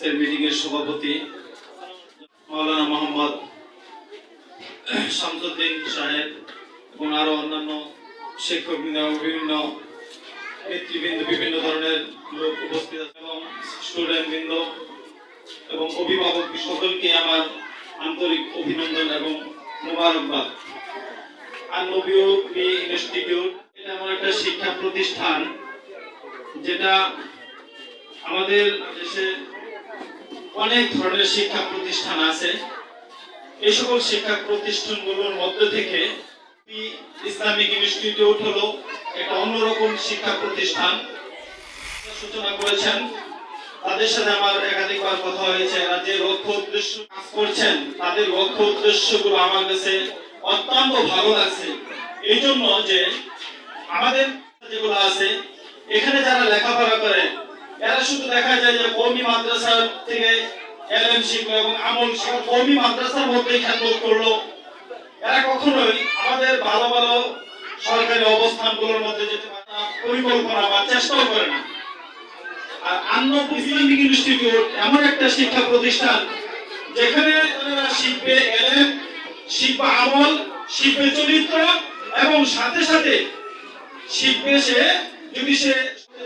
আজকের মিটিং এর সভাপতি মাওলানা মোহাম্মদ শামসুদ্দিন সাহেব এবং আরও অন্যান্য শিক্ষকবৃন্দ বিভিন্ন নেতৃবৃন্দ, বিভিন্ন ধরনের লোক উপস্থিত আছে এবং স্টুডেন্ট বৃন্দ এবং অভিভাবক সকলকে আমার আন্তরিক অভিনন্দন এবং মোবারকবাদ। আর নবীয় ইনস্টিটিউট, এটা এমন একটা শিক্ষা প্রতিষ্ঠান যেটা আমাদের দেশে অনেক ধরনের শিক্ষা প্রতিষ্ঠান আছে। এই সকল শিক্ষা প্রতিষ্ঠানগুলোর মধ্যে থেকে ইসলামিক ইনস্টিটিউট হলো একটা অন্যরকম শিক্ষা প্রতিষ্ঠান। সূচনা করেছেন। তাদের সাথে আমার একাধিকবার কথা হয়েছে। এরা যে লক্ষ্য উদ্দেশ্য কাজ করছেন, তাদের লক্ষ্য উদ্দেশ্যগুলো আমার কাছে অত্যন্ত ভালো লাগছে। এই জন্য যে আমাদের যেগুলো আছে, এখানে যারা লেখাপড়া করে এরা শুধু দেখা যায় যে কৌমি মাদ্রাসা থেকে এলএম শিখলো এবং আমল শিখলো কৌমি মাদ্রাসার মধ্যে খেদমত করল। এরা কখনোই আমাদের ভালো ভালো সরকারি অবস্থানগুলোর মধ্যে যেতে পরিকল্পনা বা চেষ্টাও করে না। আর আন্ন ইসলামিক ইনস্টিটিউট এমন একটা শিক্ষা প্রতিষ্ঠান যেখানে তারা শিখবে এলেম শিখবে আমল, শিখবে চরিত্র এবং সাথে সাথে শিখবে সে যদি সে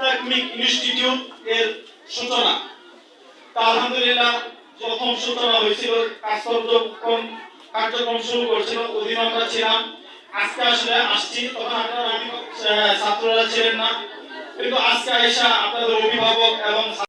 ইসলামিক ইনস্টিটিউট এর সূচনা। আলহামদুলিল্লাহ প্রথম সূচনা হয়েছিল কার্যক্রম কার্যক্রম শুরু করেছিল ওদিন আমরা ছিলাম। আজকে আসলে আসছি, তখন আপনারা ছাত্ররা ছিলেন না। কিন্তু আজকে এসে আপনাদের অভিভাবক এবং